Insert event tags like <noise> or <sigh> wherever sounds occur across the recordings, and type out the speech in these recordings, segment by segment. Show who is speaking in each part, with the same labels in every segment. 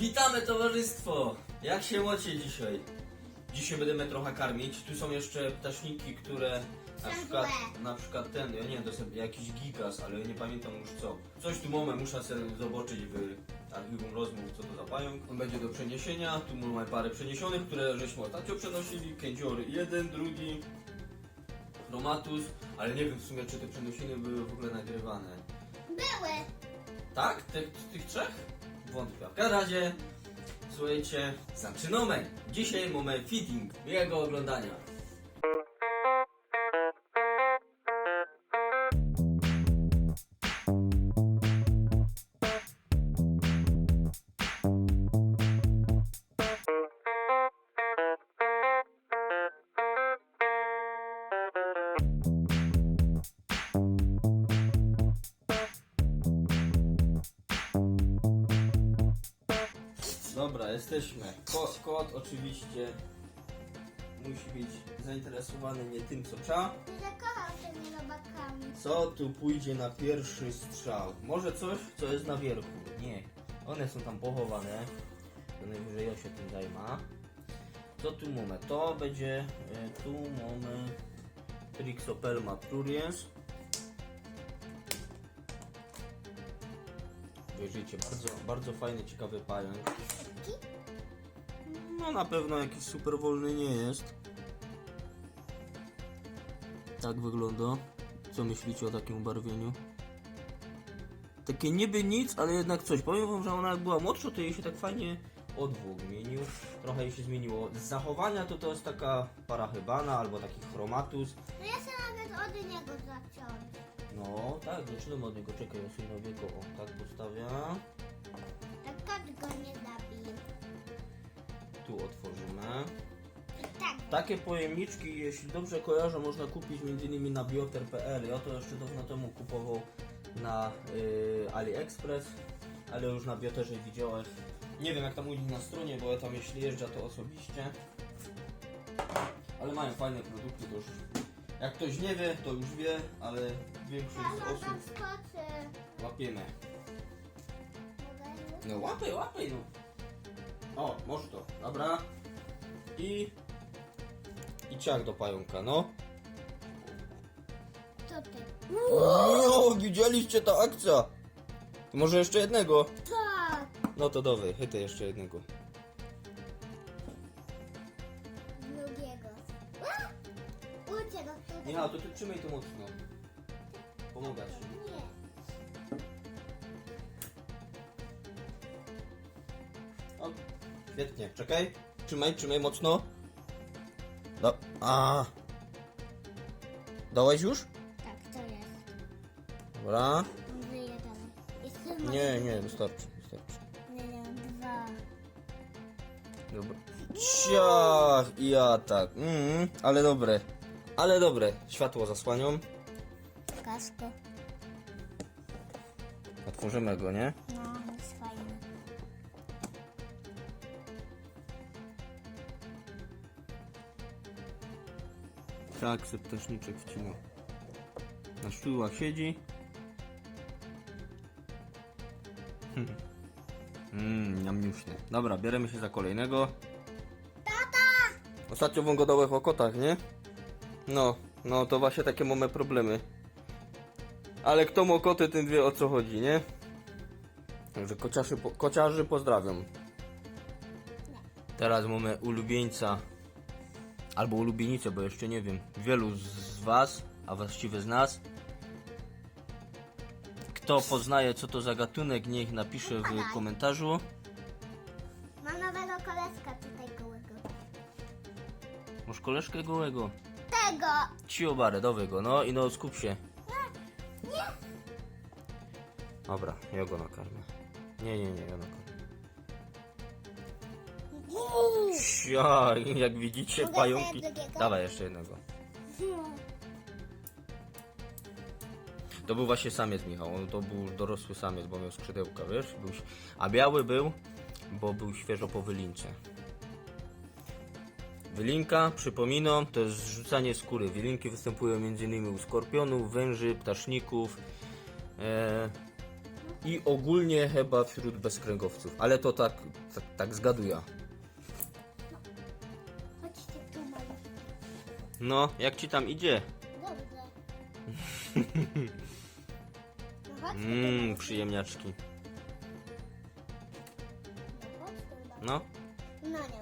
Speaker 1: Witamy towarzystwo! Jak się macie dzisiaj? Dzisiaj będziemy trochę karmić. Tu są jeszcze ptaszniki, które na
Speaker 2: Są
Speaker 1: przykład,
Speaker 2: złe.
Speaker 1: na przykład ten, ja nie wiem, to jest jakiś gigas, ale nie pamiętam już co. Coś tu mamy, muszę sobie zobaczyć w archiwum rozmów, co to za pająk. On będzie do przeniesienia, tu mamy parę przeniesionych, które żeśmy ostatnio przenosili. Kędziory jeden, drugi, chromatus, ale nie wiem w sumie, czy te przeniesienie były w ogóle nagrywane.
Speaker 2: Były.
Speaker 1: Tak? Tych, tych trzech? Wątpię. W każdym razie, słuchajcie, zaczynamy. Dzisiaj mamy feeding. Miłego oglądania. Oczywiście musi być zainteresowany nie tym, co trzeba.
Speaker 2: Zakochał się robakami.
Speaker 1: Co tu pójdzie na pierwszy strzał? Może coś, co jest na wierchu? Nie. One są tam pochowane. To najwyżej ja się tym zajmę. Co tu mamy? To będzie... e, Tu mamy... Trixopelma pruriens. Wejrzyjcie, bardzo, bardzo fajny, ciekawy pająk. No na pewno jakiś super wolny nie jest. Tak wygląda. Co myślicie o takim ubarwieniu? Takie niby nic, ale jednak coś. Powiem wam, że ona jak była młodsza, to jej się tak fajnie odwłok zmienił. Trochę jej się zmieniło. Z zachowania to to jest taka parachybana albo taki chromatus.
Speaker 2: No ja się nawet od niego zaciąłem.
Speaker 1: No tak, zaczynamy od niego. Czekaj, ja sobie na wieko. O, tak postawiam.
Speaker 2: Tak kot go nie zabił.
Speaker 1: Tu otworzymy.
Speaker 2: Tak.
Speaker 1: Takie pojemniczki, jeśli dobrze kojarzę, można kupić m.in. na bioter.pl. Ja to jeszcze dawno temu kupował na y, AliExpress, ale już na bioterze widziałem. Nie wiem jak tam u nich na stronie, bo ja tam jeśli jeżdżę to osobiście. Ale mają fajne produkty, już jak ktoś nie wie, to już wie, ale większość z osób łapiemy. No łapy, łapy, no. O, może to, dobra. I... I ciach do pająka, no.
Speaker 2: Co ty?
Speaker 1: No, widzieliście ta akcja? To może jeszcze jednego?
Speaker 2: Tak.
Speaker 1: No to dowy, chytę jeszcze jednego.
Speaker 2: Drugiego. A! Uciekł tutaj.
Speaker 1: Michał, to ty trzymaj to mocno. Pomogę ci. Świetnie, czekaj. Trzymaj, trzymaj mocno. Do... A. Dałeś już?
Speaker 2: Tak, to jest.
Speaker 1: Dobra. Nie, nie, wystarczy, wystarczy.
Speaker 2: Nie, nie, dwa.
Speaker 1: Dobra. Ciach i atak. Mm, ale dobre. Ale dobre. Światło zasłanią.
Speaker 2: Kasko.
Speaker 1: Otworzymy go, nie? Tak, septeczniczek wcinał. Na szczudłach siedzi. Mmm, niamniuśne. Dobra, bierzemy się za kolejnego.
Speaker 2: Tata!
Speaker 1: Ostatnio wam gadałem o kotach, nie? No, no to właśnie takie mamy problemy. Ale kto ma koty, ten wie o co chodzi, nie? Także kociarzy, po, kociarzy pozdrawiam. Teraz mamy ulubieńca. Albo ulubienicę, bo jeszcze nie wiem. Wielu z- was, a właściwie z nas. Kto poznaje co to za gatunek, niech napisze w komentarzu.
Speaker 2: Mam nowego koleska tutaj gołego.
Speaker 1: Masz koleżkę gołego.
Speaker 2: Tego!
Speaker 1: Ciobarę, dowego, no i no skup się.
Speaker 2: Nie!
Speaker 1: Dobra, ja go nakarmię. Nie, nie, nie, ja nakarmię. Sia, jak widzicie,
Speaker 2: Mogę
Speaker 1: pająki.
Speaker 2: sobie drugiego?
Speaker 1: Dawaj jeszcze jednego. To był właśnie samiec, Michał. On to był dorosły samiec, bo miał skrzydełka, wiesz? Był, a biały był, bo był świeżo po wylince. Wylinka, przypominam, to jest zrzucanie skóry. Wylinki występują m.in. u skorpionów, węży, ptaszników. E, i ogólnie chyba wśród bezkręgowców, ale to tak, tak, tak zgaduję. No, jak ci tam idzie?
Speaker 2: Dobrze. <laughs> No chodź
Speaker 1: Mmm, przyjemniaczki.
Speaker 2: no chodź tu, malu.
Speaker 1: No.
Speaker 2: No nie?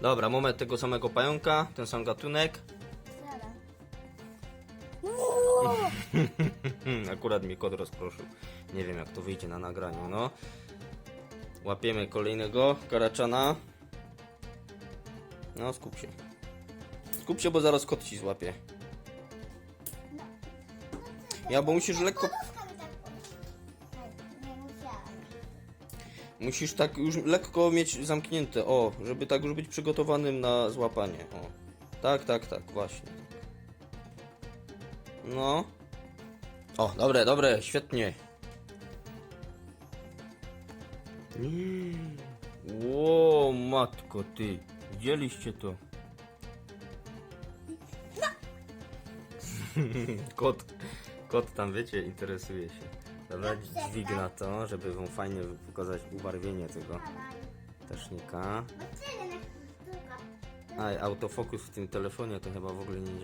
Speaker 1: Dobra, moment tego samego pająka, ten sam gatunek. Hmm, <laughs> akurat mi kod rozproszył. Nie wiem jak to wyjdzie na nagraniu, no. Łapiemy kolejnego karaczana. No, skup się. Skup się, bo zaraz kot ci złapie. Ja, bo musisz lekko...
Speaker 2: Mi tak.
Speaker 1: Musisz tak już lekko mieć zamknięte, o, żeby tak już być przygotowanym na złapanie, o. Tak, tak, tak, właśnie. No. O, dobre, dobre, świetnie. Mm. Ło, matko, ty. Widzieliście to? <laughs> kot, kot tam, wiecie, interesuje się. Dobra, dźwigna to, żeby wam fajnie pokazać ubarwienie tego
Speaker 2: Dawaj.
Speaker 1: ptasznika.
Speaker 2: No tyle na tylko.
Speaker 1: A, autofokus w tym telefonie to chyba w ogóle nie?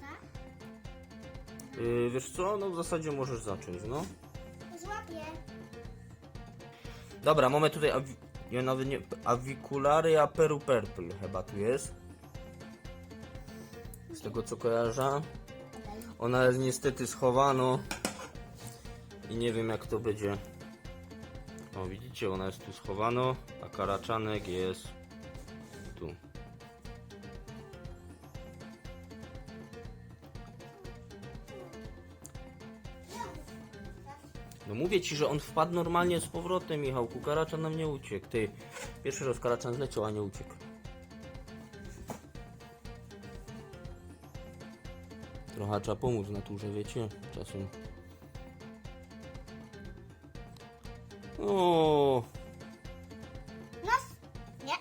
Speaker 2: Tak?
Speaker 1: Yy, wiesz co, no w zasadzie możesz zacząć, no. Dobra, mamy tutaj ja nawet nie... Avicularia peru purple chyba tu jest. Z tego co kojarzę. Ona jest niestety schowano. I nie wiem jak to będzie. O widzicie, ona jest tu schowano, a karaczanek jest mówię ci, że on wpadł normalnie z powrotem, Michałku. Karaczan nam nie uciekł. Ty, pierwszy raz karaczan zleciał, a nie uciekł. Trochę trzeba pomóc naturze, wiecie? Czasem. O,
Speaker 2: Nos. Nie.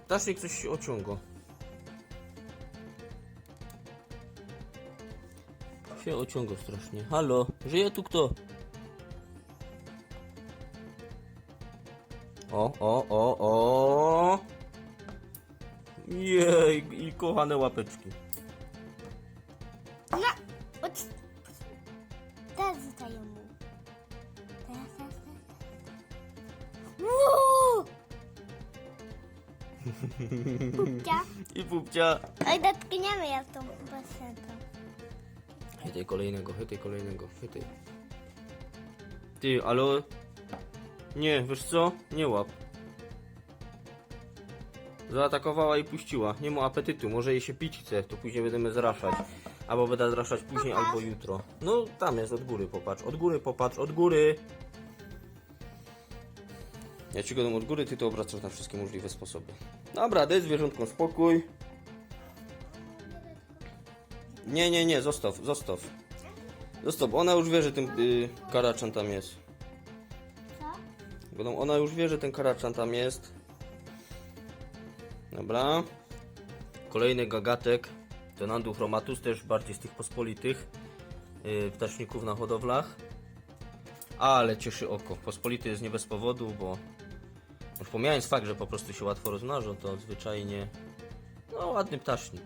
Speaker 1: ptasznik coś się ociąga. Się ociąga strasznie. Halo, żyje tu kto? O, o, o, o. Jej, i kochane łapeczki.
Speaker 2: No. Od... Teraz zostaję mu. Teraz, teraz, teraz. Uuu! <laughs> Pupcia.
Speaker 1: I pupcia.
Speaker 2: Oj, dotkniemy ja tą basenkę.
Speaker 1: Chytaj kolejnego, chytaj kolejnego, chytaj. Ty, ale... Nie, wiesz co? Nie łap. Zaatakowała i puściła. Nie ma apetytu, może jej się pić chce, to później będziemy zraszać. Albo będę zraszać później, albo jutro. No, tam jest, od góry popatrz, od góry popatrz, od góry. Ja ci go dam od góry, ty to obracasz na wszystkie możliwe sposoby. Dobra, daj zwierzątkom spokój. Nie, nie, nie, zostaw, zostaw. Zostaw, ona już wie, że ten y, karaczan tam jest.
Speaker 2: Co?
Speaker 1: Ona już wie, że ten karaczan tam jest. Dobra. Kolejny gagatek. To Nanduchromatus, też bardziej z tych pospolitych yy, ptaszników na hodowlach. Ale cieszy oko. Pospolity jest nie bez powodu, bo już pomijając fakt, że po prostu się łatwo rozmnażą, to zwyczajnie no ładny ptasznik.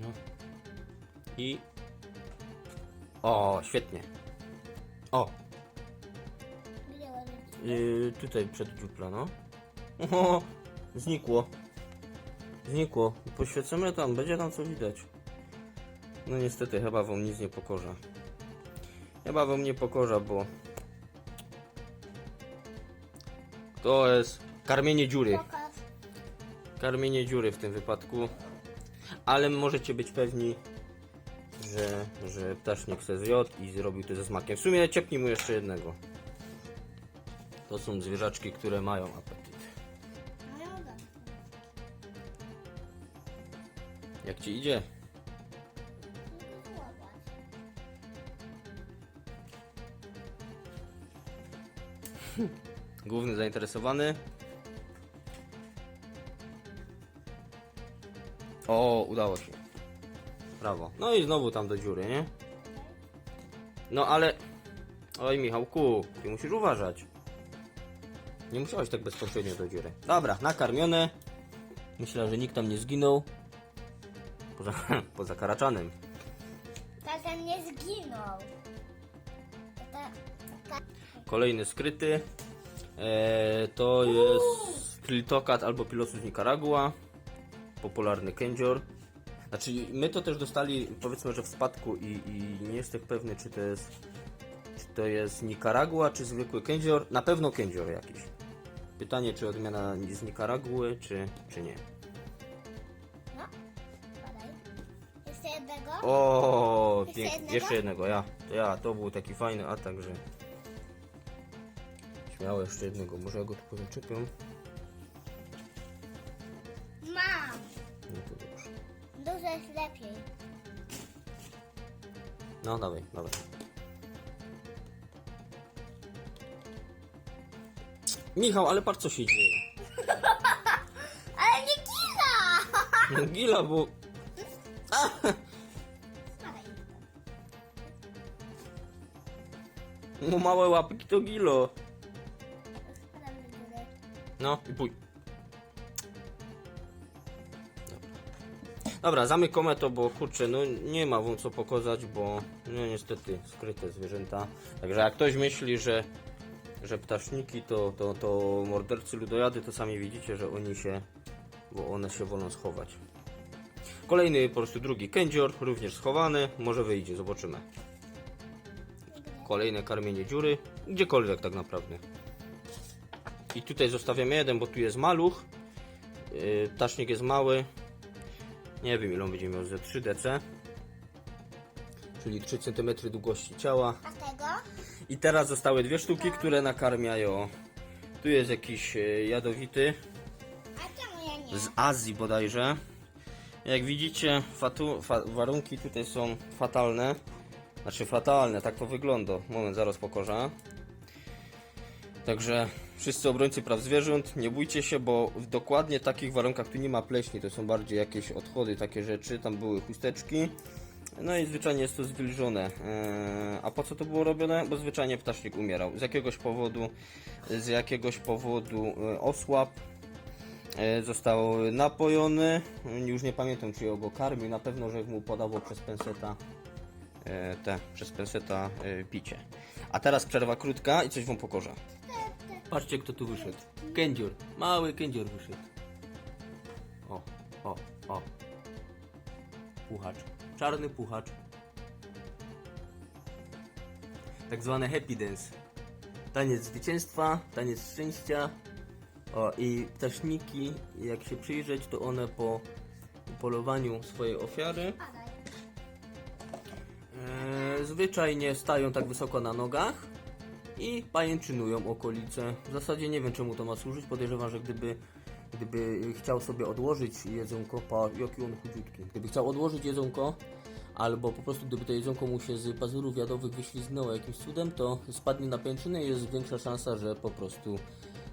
Speaker 1: No. I o, świetnie. O? Yy, tutaj przed dziupla, no. Oho, znikło. Znikło. Poświecamy tam, będzie tam co widać. No niestety, chyba wam nic nie pokorza. Chyba wam nie pokorza, bo... To jest karmienie dziury.
Speaker 2: Pokaż.
Speaker 1: Karmienie dziury w tym wypadku. Ale możecie być pewni, że, że ptasznik zjadł i zrobił to ze smakiem. W sumie ciepnij mu jeszcze jednego. To są zwierzaczki, które mają apetyt. Jak ci idzie?
Speaker 2: Złapać.
Speaker 1: Główny zainteresowany. O, udało się. Brawo. No i znowu tam do dziury, nie? No ale... Oj Michałku, ty musisz uważać. Nie musiałeś tak bezpośrednio do dziury. Dobra, nakarmione. Myślę, że nikt tam nie zginął. Poza, <laughs> poza karaczanem.
Speaker 2: Tata nie zginął. Tata, tata.
Speaker 1: Kolejny skryty. E, to jest Triltokat albo Pilosus Nicaragua. Popularny kędzior. Znaczy, my to też dostali, powiedzmy, że w spadku i, i nie jestem pewny, czy to jest czy to jest Nicaragua, czy zwykły kędzior. Na pewno kędzior jakiś. Pytanie, czy odmiana z Nikaraguły, czy, czy nie.
Speaker 2: No, badaj. Jeszcze jednego?
Speaker 1: O,
Speaker 2: Jeszcze
Speaker 1: pięknie.
Speaker 2: jednego?
Speaker 1: Jeszcze jednego, ja. To ja, to był taki fajny atak, że... Śmiało jeszcze jednego, może ja go tu pozaczepię?
Speaker 2: Jest lepiej.
Speaker 1: No, dawaj, dawaj. Michał, ale patrz co się dzieje. <laughs>
Speaker 2: Ale nie kila!
Speaker 1: No <laughs> gila, bo... <laughs> No małe łapki to gilo.
Speaker 2: Spadam do góry.
Speaker 1: No i pój. Dobra, zamykamy to, bo kurczę, no nie ma wam co pokazać, bo no niestety skryte zwierzęta. Także jak ktoś myśli, że, że ptaszniki to, to, to mordercy ludojady, to sami widzicie, że oni się, bo one się wolą schować. Kolejny, po prostu drugi kędzior, również schowany, może wyjdzie, zobaczymy. Kolejne karmienie dziury, gdziekolwiek tak naprawdę. I tutaj zostawiamy jeden, bo tu jest maluch. Yy, ptasznik jest mały. Nie wiem ile on będzie miał ze 3 DC. Czyli 3 cm długości ciała.
Speaker 2: A tego?
Speaker 1: I teraz zostały dwie sztuki, które nakarmiają. Tu jest jakiś e, jadowity
Speaker 2: A czemu ja nie?
Speaker 1: z Azji bodajże. Jak widzicie, fatu, fa, warunki tutaj są fatalne. Znaczy fatalne, tak to wygląda. Moment, zaraz pokorza. Także wszyscy obrońcy praw zwierząt, nie bójcie się, bo w dokładnie takich warunkach tu nie ma pleśni, to są bardziej jakieś odchody, takie rzeczy, tam były chusteczki. No i zwyczajnie jest to zwilżone. Eee, a po co to było robione? Bo zwyczajnie ptasznik umierał. Z jakiegoś powodu, z jakiegoś powodu e, osłab, e, został napojony. Już nie pamiętam, czy go karmił. Na pewno, że mu podawał przez penseta e, te, przez penseta picie. A teraz przerwa krótka i coś wam pokorza. Patrzcie, kto tu wyszedł. Kędzior. Mały kędzior wyszedł. O, o, o. Puchacz. Czarny puchacz. Tak zwany happy dance. Taniec zwycięstwa, taniec szczęścia. O, i ptaszniki, jak się przyjrzeć, to one po polowaniu swojej ofiary e, zwyczajnie stają tak wysoko na nogach i pajęczynują okolice. W zasadzie nie wiem czemu to ma służyć. Podejrzewam, że gdyby, gdyby chciał sobie odłożyć jedzonko, pa, jaki on chudziutki. Gdyby chciał odłożyć jedzonko, albo po prostu gdyby to jedzonko mu się z pazurów jadowych wyślizgnęło jakimś cudem, to spadnie na pajęczynę i jest większa szansa, że po prostu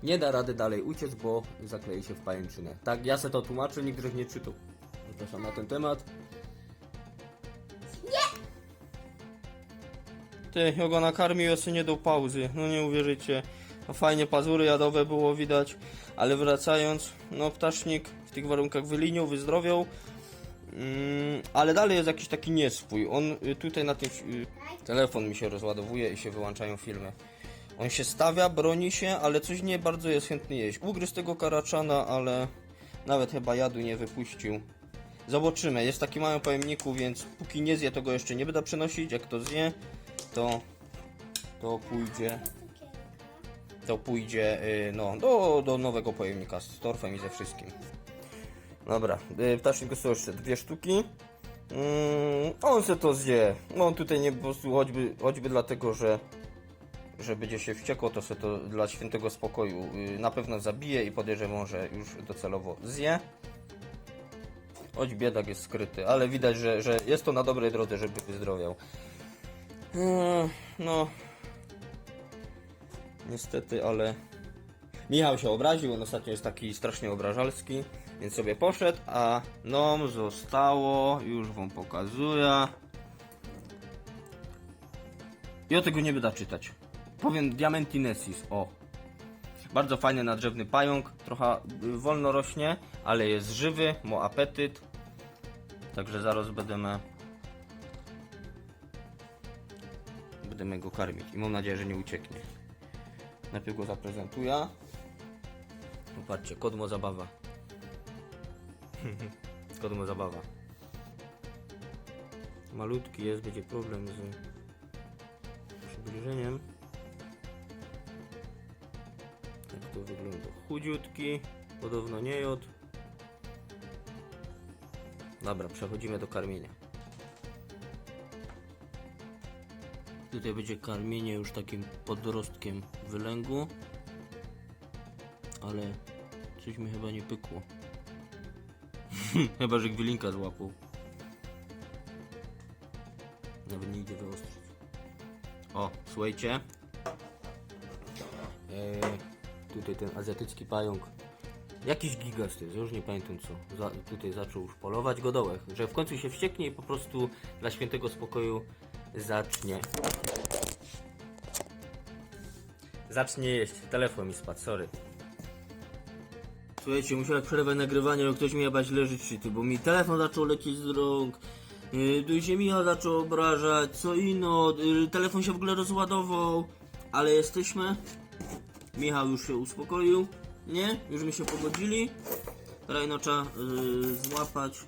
Speaker 1: nie da rady dalej uciec, bo zaklei się w pajęczynę. Tak, ja se to tłumaczę, nigdy nie czytał. Przepraszam na ten temat. Ty, ja go nakarmił, ja sobie nie dał pauzy. No nie uwierzycie. No fajnie pazury jadowe było widać, ale wracając, no ptasznik w tych warunkach wylinił, wyzdrowiał. Mm, ale dalej jest jakiś taki nieswój. On y, tutaj na tym y, telefon mi się rozładowuje i się wyłączają filmy. On się stawia, broni się, ale coś nie bardzo jest chętny jeść. Ugryzł tego karaczana, ale nawet chyba jadu nie wypuścił. Zobaczymy, jest taki mały pojemniku, więc póki nie zje, to go jeszcze nie będę przenosić. Jak to zje, to, to pójdzie, to pójdzie y, no, do, do nowego pojemnika z torfem i ze wszystkim. Dobra, y, ptasznik są jeszcze dwie sztuki. Mm, on se to zje. No, On tutaj nie po prostu choćby, choćby dlatego, że że będzie się wściekło, to se to dla świętego spokoju y, na pewno zabije i podejrzewam, że już docelowo zje. Choć biedak jest skryty, ale widać, że, że jest to na dobrej drodze, żeby wyzdrowiał. Eee, No. Niestety, ale. Michał się obraził, on ostatnio jest taki strasznie obrażalski. Więc sobie poszedł, a nam zostało, już wam pokazuję. I o tego nie będę czytać. Powiem Diamantinesis, o. Bardzo fajny nadrzewny pająk, trochę y, wolno rośnie, ale jest żywy, ma apetyt. Także zaraz będziemy będziemy go karmić i mam nadzieję, że nie ucieknie. Najpierw go zaprezentuję. Popatrzcie, kodmo zabawa. <laughs> kodmo zabawa. Malutki jest, będzie problem z przybliżeniem. Jak to wygląda? Chudziutki, podobno nie jod. Dobra, przechodzimy do karmienia. Tutaj będzie karmienie już takim podrostkiem wylęgu. Ale coś mi chyba nie pykło. <laughs> chyba, że gwilinka złapał. Nawet nie idzie wyostrzyć. O, słuchajcie. Eee, tutaj ten azjatycki pająk. Jakiś gigas to jest, już nie pamiętam co. Za, tutaj zaczął polować godołek. Że w końcu się wścieknie i po prostu dla świętego spokoju zacznie. Zacznie jeść. Telefon mi spadł, sorry. Słuchajcie, musiałem przerwać nagrywanie, bo ktoś mi jebać leży ty, bo mi telefon zaczął lecieć z rąk. Yy, się Michał zaczął obrażać, co ino, yy, telefon się w ogóle rozładował, ale jesteśmy. Michał już się uspokoił, nie? Już mi się pogodzili. Teraz no trzeba yy, złapać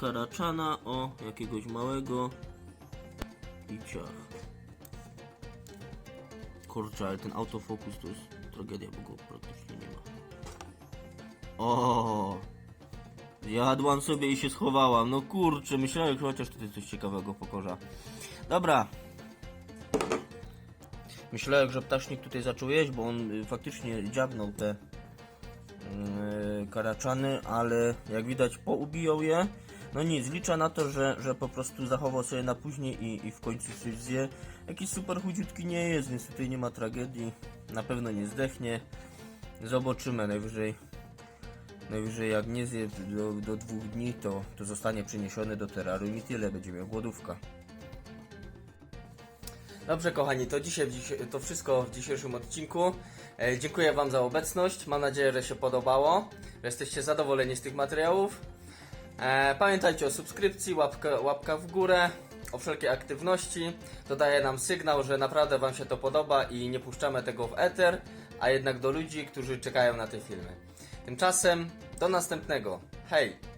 Speaker 1: karaczana, o, jakiegoś małego i ciach. Kurczę, ale ten autofokus to jest tragedia, bo go praktycznie nie ma. O, Jadłam sobie i się schowałam. No kurczę, myślałem, że chociaż tutaj coś ciekawego pokorza. Dobra. Myślałem, że ptasznik tutaj zaczął jeść, bo on y, faktycznie dziabnął te yy, karaczany, ale jak widać poubijał je. No nic, liczę na to, że, że po prostu zachował sobie na później i, i w końcu coś zje. Jakiś super chudziutki nie jest, więc tutaj nie ma tragedii. Na pewno nie zdechnie. Zobaczymy najwyżej. Najwyżej jak nie zje do, do dwóch dni, to, to zostanie przeniesiony do terrarium i tyle, będzie miał głodówka. Dobrze kochani, to dzisiaj to wszystko w dzisiejszym odcinku. E, dziękuję Wam za obecność. Mam nadzieję, że się podobało, że jesteście zadowoleni z tych materiałów. E, pamiętajcie o subskrypcji, łapka, łapka w górę, o wszelkie aktywności. To daje nam sygnał, że naprawdę Wam się to podoba i nie puszczamy tego w eter, a jednak do ludzi, którzy czekają na te filmy. Tymczasem do następnego. Hej!